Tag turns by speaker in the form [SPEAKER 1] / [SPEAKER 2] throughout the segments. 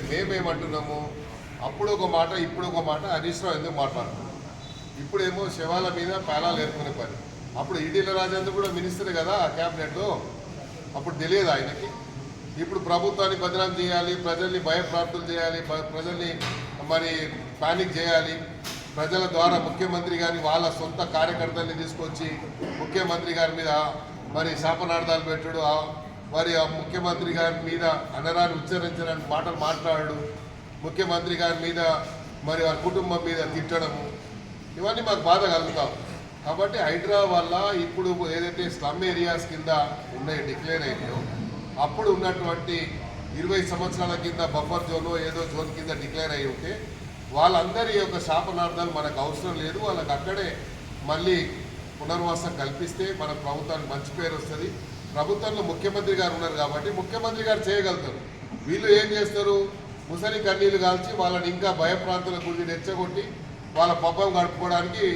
[SPEAKER 1] మేమేమంటున్నాము అప్పుడు ఒక మాట ఇప్పుడు ఒక మాట హరీష్ రావు ఎందుకు మాట్లాడుతున్నాం? ఇప్పుడేమో శవాల మీద పేలాలు ఏర్పడే పని. అప్పుడు ఈడీల రాజేంద్ర కూడా మినిస్టర్ కదా క్యాబినెట్లో? అప్పుడు తెలియదు ఆయనకి. ఇప్పుడు ప్రభుత్వాన్ని బదనాం చేయాలి ప్రజల్ని భయప్రాప్తులు చేయాలి ప్రజల్ని మరి పానిక్ చేయాలి. ప్రజల ద్వారా ముఖ్యమంత్రి గారిని వాళ్ళ సొంత కార్యకర్తల్ని తీసుకొచ్చి ముఖ్యమంత్రి గారి మీద మరి శాపనార్థాలు పెట్టడు. ఆ- మరి ఆ ముఖ్యమంత్రి గారి మీద అనరాన్ని ఉచ్చరించడానికి మాటలు మాట్లాడడం ముఖ్యమంత్రి గారి మీద మరి వారి కుటుంబం మీద తిట్టడము ఇవన్నీ మాకు బాధ కలుగుతాం. కాబట్టి హైడ్రా వల్ల ఇప్పుడు ఏదైతే స్లమ్ ఏరియాస్ కింద ఉన్నాయి డిక్లేర్ అయినాయో అప్పుడు ఉన్నటువంటి ఇరవై సంవత్సరాల కింద బఫర్ జోన్ ఏదో జోన్ కింద డిక్లేర్ అయి ఉంటే వాళ్ళందరి యొక్క శాపనార్థాలు మనకు అవసరం లేదు. వాళ్ళకి అక్కడే మళ్ళీ పునర్వాసం కల్పిస్తే మన ప్రభుత్వానికి మంచి పేరు వస్తుంది. ప్రభుత్వంలో ముఖ్యమంత్రి గారు ఉన్నారు కాబట్టి ముఖ్యమంత్రి గారు చేయగలుగుతారు. వీళ్ళు ఏం చేస్తారు? ముసలి కన్నీళ్ళు కాల్చి వాళ్ళని ఇంకా భయప్రాంతుల గురించి రెచ్చగొట్టి వాళ్ళ పబ్బం గడుపుకోవడానికి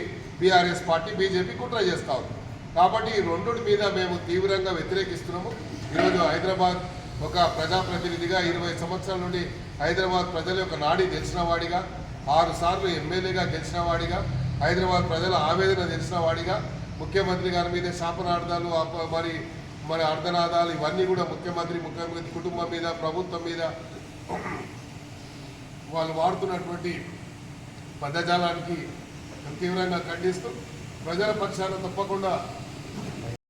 [SPEAKER 1] బీఆర్ఎస్ పార్టీ బీజేపీ కుట్ర చేస్తా ఉంది. కాబట్టి ఈ రెండుటి మీద మేము తీవ్రంగా వ్యతిరేకిస్తున్నాము. ఈరోజు హైదరాబాద్ ఒక ప్రజాప్రతినిధిగా ఇరవై సంవత్సరాల నుండి హైదరాబాద్ ప్రజల యొక్క నాడి తెలిసిన వాడిగా ఆరుసార్లు ఎమ్మెల్యేగా గెలిచిన వాడిగా హైదరాబాద్ ప్రజల ఆవేదన తెలిసిన వాడిగా ముఖ్యమంత్రి గారి మీద శాపనార్థాలు మరి మరి అర్ధనాదాలు ఇవన్నీ కూడా ముఖ్యమంత్రి ముఖ్యమంత్రి కుటుంబం మీద ప్రభుత్వం మీద వాళ్ళు వాడుతున్నటువంటి పదజాలానికి తీవ్రంగా ఖండిస్తూ ప్రజల పక్షాన తప్పకుండా